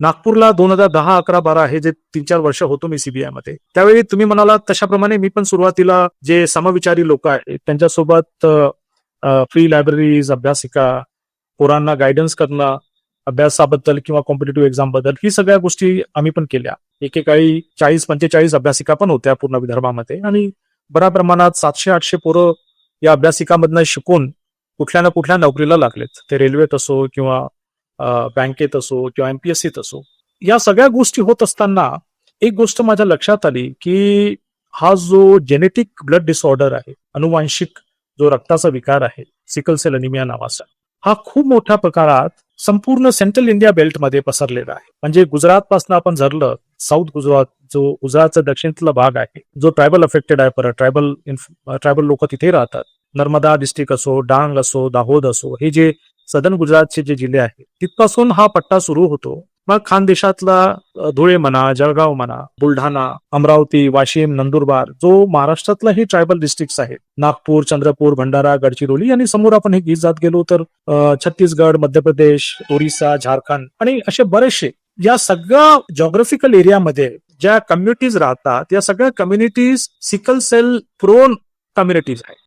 नागपूरला दोन हजार दहा अकरा बारा हे जे तीन चार वर्ष होतो मी सीबीआयमध्ये. त्यावेळी तुम्ही म्हणाला तशाप्रमाणे मी पण सुरुवातीला जे समविचारी लोक आहेत त्यांच्यासोबत फ्री लायब्ररीज अभ्यासिका पोरांना गायडन्स करणं अभ्यासाबद्दल किंवा कॉम्पिटेटिव्ह एक्झामबद्दल ही सगळ्या गोष्टी आम्ही पण केल्या. एकेकाळी चाळीस पंचेचाळीस अभ्यासिका पण होत्या पूर्ण विदर्भामध्ये आणि बऱ्या प्रमाणात सातशे आठशे पोरं या अभ्यासिकामधनं शिकून कुठल्या ना कुठल्या नोकरीला लागलेत. ते रेल्वेत असो किंवा बँकेत असो किंवा एमपीएससीत असो या सगळ्या गोष्टी होत असताना एक गोष्ट माझ्या लक्षात आली की हा जो जेनेटिक ब्लड डिसऑर्डर आहे अनुवांशिक जो रक्ताचा विकार आहे सिकल सेल अनिमिया नावाचा हा खूप मोठ्या प्रकारात संपूर्ण सेंट्रल इंडिया बेल्टमध्ये पसरलेला आहे. म्हणजे गुजरात पासून आपण झरलं साऊथ गुजरात जो गुजरातचा दक्षिणेतला भाग आहे जो ट्रायबल अफेक्टेड आहे परत ट्रायबल ट्रायबल लोक तिथे राहतात. नर्मदा डिस्ट्रिक्ट असो डांग असो दाहोद असो हे जे सदन गुजरातचे जे जिल्हे आहेत तिथपासून हा पट्टा सुरू होतो. मग खानदेशातला धुळे म्हणा जळगाव म्हणा बुलढाणा अमरावती वाशिम नंदुरबार जो महाराष्ट्रातला हे ट्रायबल डिस्ट्रिक्ट आहेत नागपूर चंद्रपूर भंडारा गडचिरोली आणि समोर आपण हे गीत जात गेलो तर छत्तीसगड मध्य प्रदेश ओरिसा झारखंड आणि असे बरेचसे या सगळ्या जॉग्राफिकल एरियामध्ये ज्या कम्युनिटीज राहतात या सगळ्या communities sickle cell prone communities आहेत.